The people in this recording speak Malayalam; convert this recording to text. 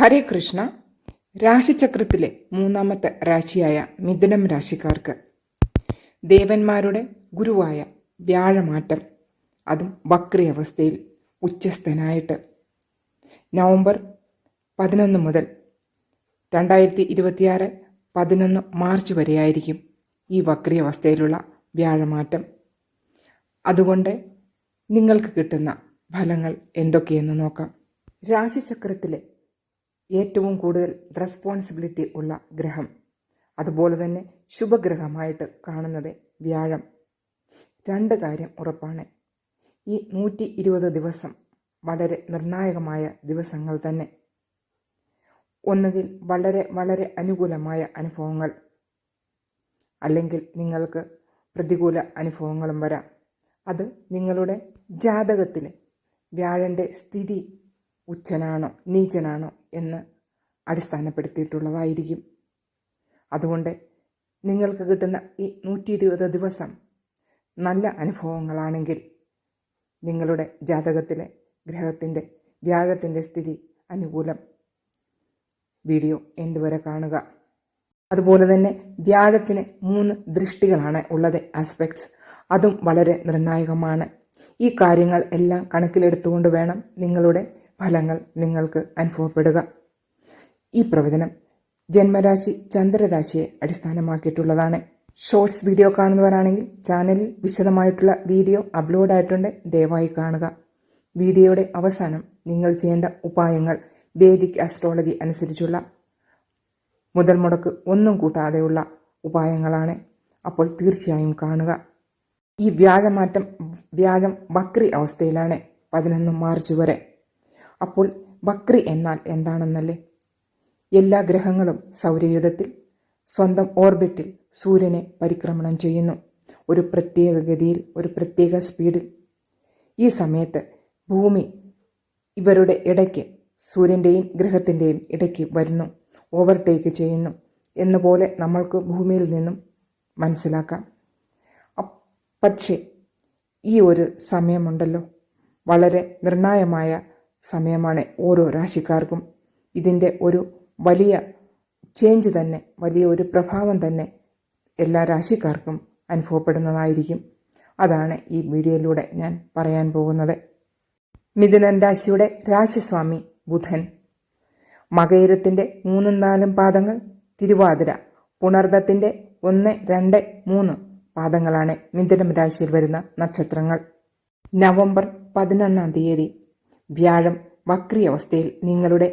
ഹരേ കൃഷ്ണ. രാശിചക്രത്തിലെ മൂന്നാമത്തെ രാശിയായ മിഥുനം രാശിക്കാർക്ക് ദേവന്മാരുടെ ഗുരുവായ വ്യാഴമാറ്റം അതും വക്രി അവസ്ഥയിൽ ഉച്ചസ്ഥനായിട്ട്. നവംബർ പതിനൊന്ന് മുതൽ രണ്ടായിരത്തി ഇരുപത്തിയാറ് പതിനൊന്ന് മാർച്ച് വരെയായിരിക്കും ഈ വക്രി അവസ്ഥയിലുള്ള വ്യാഴമാറ്റം. അതുകൊണ്ട് നിങ്ങൾക്ക് കിട്ടുന്ന ഫലങ്ങൾ എന്തൊക്കെയെന്ന് നോക്കാം. രാശിചക്രത്തിലെ ഏറ്റവും കൂടുതൽ റെസ്പോൺസിബിലിറ്റി ഉള്ള ഗ്രഹം. അതുപോലെ തന്നെ ശുഭഗ്രഹമായിട്ട് കാണുന്നത് വ്യാഴം. രണ്ട് കാര്യം ഉറപ്പാണ്. ഈ നൂറ്റി ഇരുപത് ദിവസം വളരെ നിർണായകമായ ദിവസങ്ങൾ തന്നെ. ഒന്നുകിൽ വളരെ വളരെ അനുകൂലമായ അനുഭവങ്ങൾ. അല്ലെങ്കിൽ നിങ്ങൾക്ക് പ്രതികൂല അനുഭവങ്ങളും വരാം. അത് നിങ്ങളുടെ ജാതകത്തിൽ വ്യാഴന്റെ സ്ഥിതി ഉച്ചനാണോ നീചനാണോ എന്ന് അടിസ്ഥാനപ്പെടുത്തിയിട്ടുള്ളതായിരിക്കും. അതുകൊണ്ട് നിങ്ങൾക്ക് കിട്ടുന്ന ഈ നൂറ്റി ഇരുപത് ദിവസം നല്ല അനുഭവങ്ങളാണെങ്കിൽ നിങ്ങളുടെ ജാതകത്തിലെ ഗ്രഹത്തിന്റെ വ്യാഴത്തിന്റെ സ്ഥിതി അനുകൂലം. വീഡിയോ എന്റെ വരെ കാണുക. അതുപോലെ തന്നെ വ്യാഴത്തിന് മൂന്ന് ദൃഷ്ടികളാണ് ഉള്ളത് ആസ്പെക്ട്സ് അതും വളരെ നിർണായകമാണ്. ഈ കാര്യങ്ങൾ എല്ലാം കണക്കിലെടുത്തുകൊണ്ട് വേണം നിങ്ങളുടെ ഫലങ്ങൾ നിങ്ങൾക്ക് അനുഭവപ്പെടുക. ഈ പ്രവചനം ജന്മരാശി ചന്ദ്രരാശിയെ അടിസ്ഥാനമാക്കിയിട്ടുള്ളതാണ്. ഷോർട്സ് വീഡിയോ കാണുന്നവരാണെങ്കിൽ ചാനലിൽ വിശദമായിട്ടുള്ള വീഡിയോ അപ്ലോഡ് ആയിട്ടുണ്ട്. ദയവായി കാണുക. വീഡിയോയുടെ അവസാനം നിങ്ങൾ ചെയ്യേണ്ട ഉപായങ്ങൾ വേദിക് ആസ്ട്രോളജി അനുസരിച്ചുള്ള മുതൽ മുടക്ക് ഒന്നും കൂട്ടാതെയുള്ള ഉപായങ്ങളാണ്. അപ്പോൾ തീർച്ചയായും കാണുക. ഈ വ്യാഴമാറ്റം വ്യാഴം വക്രി അവസ്ഥയിലാണ് പതിനൊന്ന് മാർച്ച് വരെ. അപ്പോൾ വക്രി എന്നാൽ എന്താണെന്നല്ലേ? എല്ലാ ഗ്രഹങ്ങളും സൗരയുധത്തിൽ സ്വന്തം ഓർബിറ്റിൽ സൂര്യനെ പരിക്രമണം ചെയ്യുന്നു. ഒരു പ്രത്യേക ഗതിയിൽ ഒരു പ്രത്യേക സ്പീഡിൽ. ഈ സമയത്ത് ഭൂമി ഇവരുടെ ഇടയ്ക്ക് സൂര്യന്റെയും ഗ്രഹത്തിന്റെയും ഇടയ്ക്ക് വരുന്നു ഓവർടേക്ക് ചെയ്യുന്നു എന്നുപോലെ നമ്മൾക്ക് ഭൂമിയിൽ നിന്നും മനസ്സിലാക്കാം. പക്ഷേ ഈ ഒരു സമയമുണ്ടല്ലോ. വളരെ നിർണായകമായ സമയമാണ് ഓരോ രാശിക്കാർക്കും. ഇതിന്റെ ഒരു വലിയ ചേഞ്ച് തന്നെ വലിയ ഒരു പ്രഭാവം തന്നെ എല്ലാ രാശിക്കാർക്കും അനുഭവപ്പെടുന്നതായിരിക്കും. അതാണ് ഈ വീഡിയോയിലൂടെ ഞാൻ പറയാൻ പോകുന്നത്. മിഥുനൻ രാശിയുടെ രാശിസ്വാമി ബുധൻ. മകയിരത്തിന്റെ മൂന്നും നാലും പാദങ്ങൾ തിരുവാതിര പുണർദത്തിന്റെ ഒന്ന് രണ്ട് മൂന്ന് പാദങ്ങളാണ് മിഥുനം രാശിയിൽ വരുന്ന നക്ഷത്രങ്ങൾ. നവംബർ പതിനൊന്നാം തീയതി വ്യാഴം വക്രി അവസ്ഥയിൽ നിങ്ങളുടെ